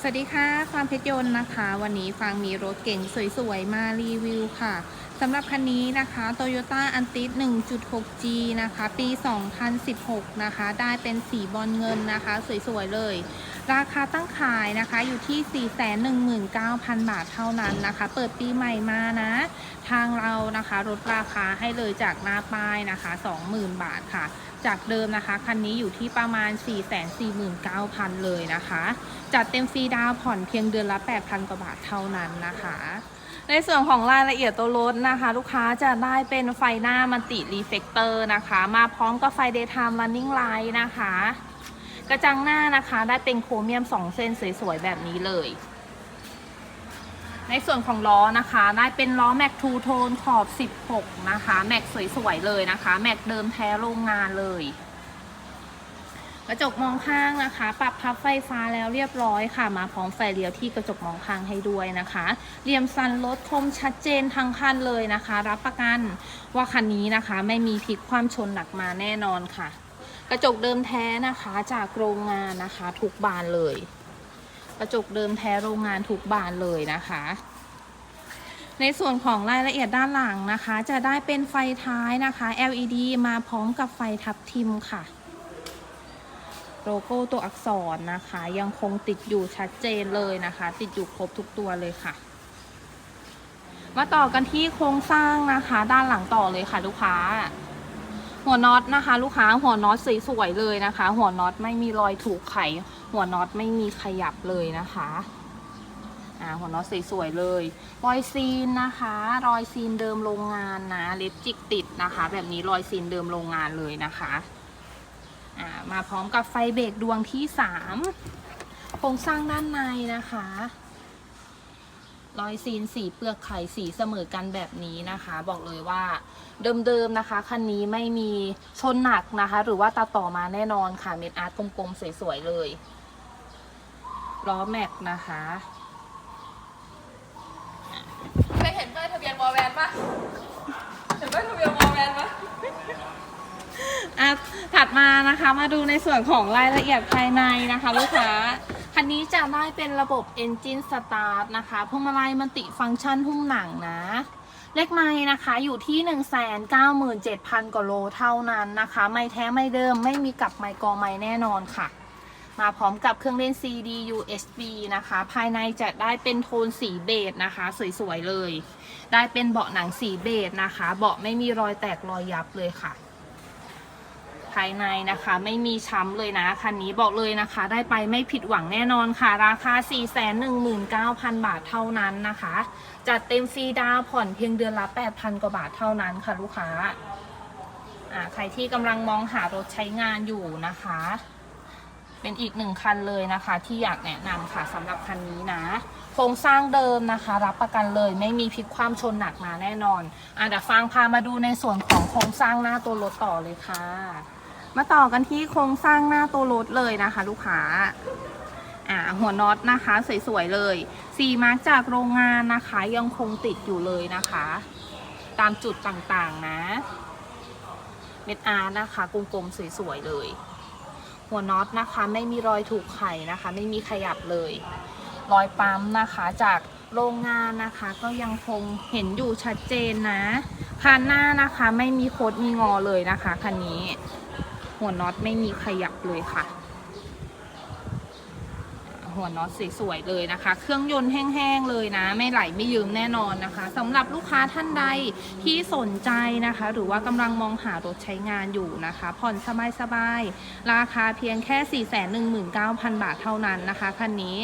สวัสดีค่ะความเพชรยนต์นะคะ วันนี้ฟังมีรถเก่งสวยๆ มารีวิวค่ะสำหรับคันนี้นะคะ Toyota a n t i s 1.6G นะคะ ปี 2016 นะคะ ได้เป็นสีบอลเงินนะคะ สวยๆ เลย ราคาตั้งขายนะคะอยู่ที่ 419,000 บาทเท่านั้นนะคะ เปิดปีใหม่มานะ ทางเรานะคะลดราคาให้เลยจากหน้าป้ายนะคะ 20,000 บาทค่ะ จากเดิมนะคะ คันนี้อยู่ที่ประมาณ 449,000 เลยนะคะ จัดเต็มฟรีดาวผ่อนเพียงเดือนละ 8,000 กว่าบาทเท่านั้นนะคะในส่วนของรายละเอียดตัวรถนะคะ ลูกค้าจะได้เป็นไฟหน้ามันติรีเฟกเตอร์นะคะ มาพร้อมกับไฟ daytime running light นะคะ กระจังหน้านะคะ ได้เป็นโครเมียม 2 เส้นสวยๆ แบบนี้เลย ในส่วนของล้อนะคะ ได้เป็นล้อแม็กทูโทนขอบ 16 นะคะ แม็กสวยๆ เลยนะคะ แม็กเดิมแท้โรงงานเลย กระจกมองข้างนะคะ ปรับพับไฟฟ้าแล้วเรียบร้อยค่ะ มาพร้อมไฟเลี้ยวที่กระจกมองข้างให้ด้วยนะคะ เหลี่ยมซันรถคมชัดเจนทั้งคันเลยนะคะ รับประกันว่าคันนี้นะคะ ไม่มีพลิกความชนหนักมาแน่นอนค่ะ กระจกเดิมแท้นะคะจากโรงงานนะคะทุกบานเลย กระจกเดิมแท้โรงงานทุกบานเลยนะคะ ในส่วนของรายละเอียดด้านหลังนะคะ จะได้เป็นไฟท้ายนะคะ LED มาพร้อมกับไฟทับทิมค่ะ โลโก้ตัวอักษรนะคะ ยังคงติดอยู่ชัดเจนเลยนะคะ ติดอยู่ครบทุกตัวเลยค่ะ มาต่อกันที่โครงสร้างนะคะ ด้านหลังต่อเลยค่ะลูกค้า หัวน็อตนะคะ ลูกค้าหัวน็อตสวยๆเลยนะคะ หัวน็อตไม่มีรอยถูกไข หัวน็อตไม่มีขยับเลยนะคะอ่าหัวน็อตสวยๆเลย รอยซีนนะคะ รอยซีนเดิมโรงงานนะเล็บจิกติดนะคะ แบบนี้รอยซีนเดิมโรงงานเลยนะคะอ่ามาพร้อมกับไฟเบรกดวงที่สามโครงสร้างด้านในนะคะ รอยซีนสีเปลือกไข่สีเสมอกันแบบนี้นะคะ บอกเลยว่าเดิมๆนะคะคันนี้ไม่มีชนหนักนะคะ หรือว่าตัดต่อมาแน่นอนค่ะเม็ดอาร์ตกลมๆสวยๆเลยล้อแม็กนะคะเคยเห็นป้ายทะเบียนวอลแวนปะเห็นป้ายทะเบียนวอลแวนปะอะถัดมานะคะมาดูในส่วนของรายละเอียดภายในนะคะ ลูกค้า คันนี้จะได้เป็นระบบ Engine Start นะคะพวงมาลัยมันติฟังก์ชันหุ้มหนังนะ เลขไม้นะคะอยู่ที่ 197,000กว่าโลเท่านั้นนะคะ ไม่แท้ไม่เดิมไม่มีกับไมค์กอไม้แน่นอนค่ะ มาพร้อมกับเครื่องเล่น CD USB นะคะ ภายในจะได้เป็นโทนสีเบจนะคะ สวยๆเลย ได้เป็นเบาะหนังสีเบจนะคะ เบาะไม่มีรอยแตกรอยยับเลยค่ะ ภายในนะคะ ไม่มีช้ำเลยนะคันนี้บอกเลยนะคะ ได้ไปไม่ผิดหวังแน่นอนค่ะ ราคา 419,000 บาทเท่านั้นนะคะ จัดเต็มฟรีดาวผ่อนเพียงเดือนละ 8,000 กว่าบาทเท่านั้นค่ะลูกค้าอ่าใครที่กำลังมองหารถใช้งานอยู่นะคะ เป็นอีกหนึ่งคันเลยนะคะ ที่อยากแนะนำค่ะสำหรับคันนี้นะโครงสร้างเดิมนะคะ รับประกันเลยไม่มีพลิกความชนหนักมาแน่นอนอะเดี๋ยวฟังพามาดูในส่วนของโครงสร้างหน้าตัวรถต่อเลยค่ะ มาต่อกันที่โครงสร้างหน้าตัวรถเลยนะคะ ลูกค้าอ่าหัวน็อตนะคะสวยๆเลยสีมาร์กจากโรงงานนะคะ ยังคงติดอยู่เลยนะคะ ตามจุดต่างๆนะเม็ดอาร์นะคะกลมๆสวยๆเลย หัวน็อตนะคะ ไม่มีรอยถูกไขนะคะ ไม่มีขยับเลย รอยปั๊มนะคะจากโรงงานนะคะก็ยังคงเห็นอยู่ชัดเจนนะคันหน้านะคะไม่มีโคดมีงอเลยนะคะคันนี้ หัวน็อตไม่มีขยับเลยค่ะ หัวน็อตสวยๆเลยนะคะ เครื่องยนต์แห้งๆเลยนะ ไม่ไหลไม่ยืมแน่นอนนะคะสำหรับลูกค้าท่านใดที่สนใจนะคะ หรือว่ากำลังมองหารถใช้งานอยู่นะคะ ผ่อนสบายๆ ราคาเพียงแค่ 419,000 บาทเท่านั้นนะคะคันนี้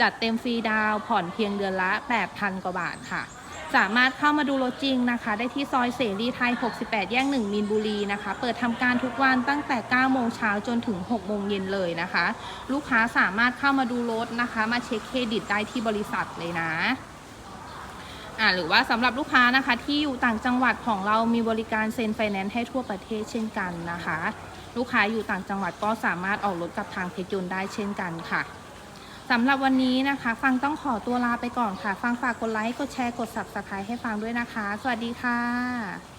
จัดเต็มฟรีดาวผ่อนเพียงเดือนละ 8,000 กว่าบาทค่ะ สามารถเข้ามาดูรถจริงนะคะ ได้ที่ซอยเสรีไทย 68 แยก 1 มีนบุรีนะคะ เปิดทำการทุกวันตั้งแต่ 9 โมงเช้าจนถึง 6 โมงเย็นเลยนะคะ ลูกค้าสามารถเข้ามาดูรถนะคะ มาเช็คเครดิตได้ที่บริษัทเลยนะอ่าหรือว่าสำหรับลูกค้านะคะที่อยู่ต่างจังหวัดของเรามีบริการเซ็นไฟแนนซ์ให้ทั่วประเทศเช่นกันนะคะ ลูกค้าอยู่ต่างจังหวัดก็สามารถออกรถกับทางเพชรยนต์ได้เช่นกันค่ะ สำหรับวันนี้นะคะ ฟังต้องขอตัวลาไปก่อนค่ะ ฟังฝากกดไลค์ กดแชร์ กด subscribe ให้ฟังด้วยนะคะ สวัสดีค่ะ